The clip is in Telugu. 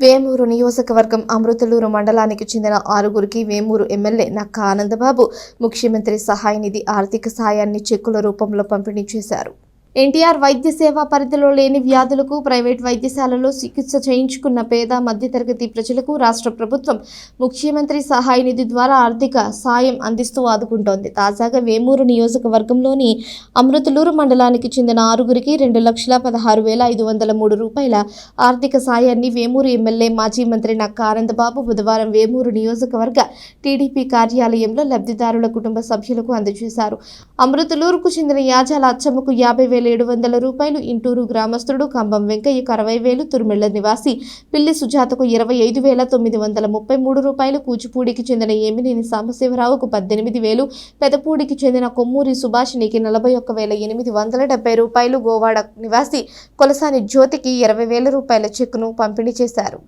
వేమూరు నియోజకవర్గం అమృతలూరు మండలానికి చెందిన ఆరుగురికి వేమూరు ఎమ్మెల్యే నక్క ఆనందబాబు ముఖ్యమంత్రి సహాయ నిధి ఆర్థిక సాయాన్ని చెక్కుల రూపంలో పంపిణీ చేశారు. ఎన్టీఆర్ వైద్య సేవ పరిధిలో లేని వ్యాధులకు ప్రైవేట్ వైద్యశాలలో చికిత్స చేయించుకున్న పేద మధ్యతరగతి ప్రజలకు రాష్ట్ర ప్రభుత్వం ముఖ్యమంత్రి సహాయ నిధి ద్వారా ఆర్థిక సాయం అందిస్తూ ఆదుకుంటోంది. తాజాగా వేమూరు నియోజకవర్గంలోని అమృతలూరు మండలానికి చెందిన ఆరుగురికి రెండు లక్షల పదహారు వేల ఐదు వందల మూడు రూపాయల ఆర్థిక సాయాన్ని వేమూరు ఎమ్మెల్యే మాజీ మంత్రి నక్క ఆనందబాబు బుధవారం వేమూరు నియోజకవర్గ టీడీపీ కార్యాలయంలో లబ్ధిదారుల కుటుంబ సభ్యులకు అందజేశారు. అమృతలూరుకు చెందిన యాజాల అచ్చమ్మకు యాభై వేల ఏడు వందల రూపాయలు. ఇంటూరు గ్రామస్తుడు కంబం వెంకయ్యకు అరవై వేలు. తురుమెళ్ళ నివాసి పిల్లి సుజాతకు ఇరవై ఐదు వేల తొమ్మిది వందల ముప్పై మూడు రూపాయలు. కూచిపూడికి చెందిన ఏమినేని సాంబశివరావుకు పద్దెనిమిది వేలు. పెదపూడికి చెందిన కొమ్మూరి సుభాషినికి నలభై ఒక్క వేల ఎనిమిది వందల డెబ్బై రూపాయలు. గోవాడ నివాసి కొలసాని జ్యోతికి ఇరవై వేల రూపాయల చెక్కును పంపిణీ చేశారు.